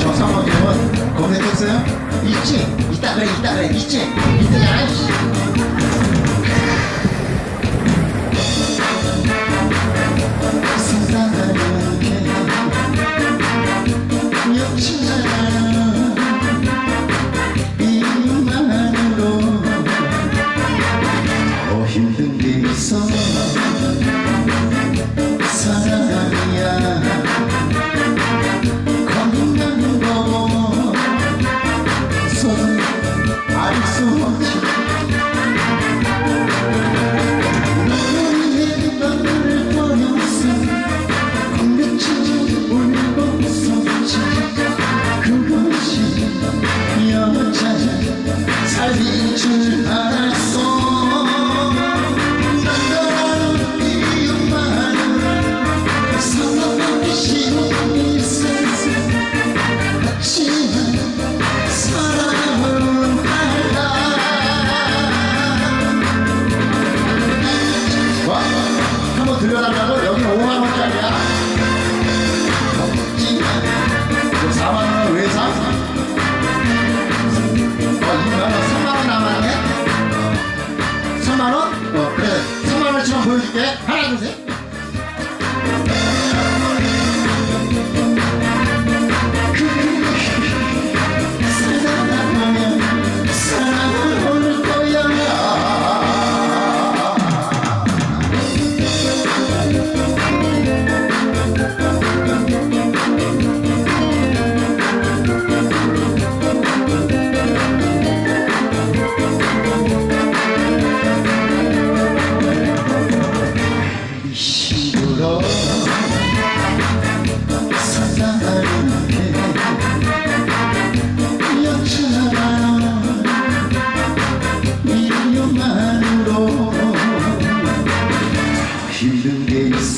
정상박형은 검색했어요? 있지? 있다 그래 있다 그래 있지? 있으잖아 보여줄게. 하나, 둘, 셋.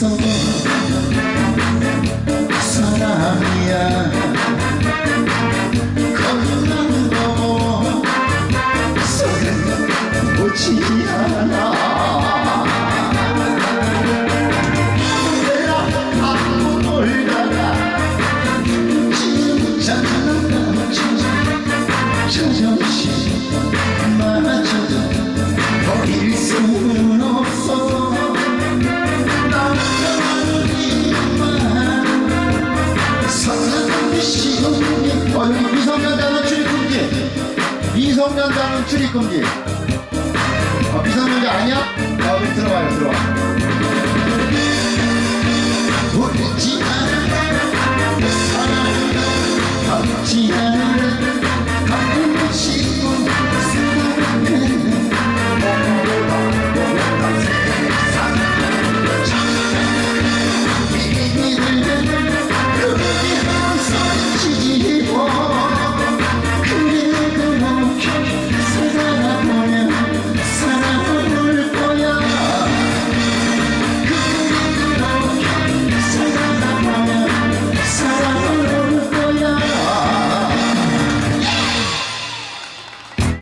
so. 미성년자는 출입금지 아, 비성년자 아니야? 아, 우리 들어와요 들어와. 웃지 않아. 사랑은 웃지 않아.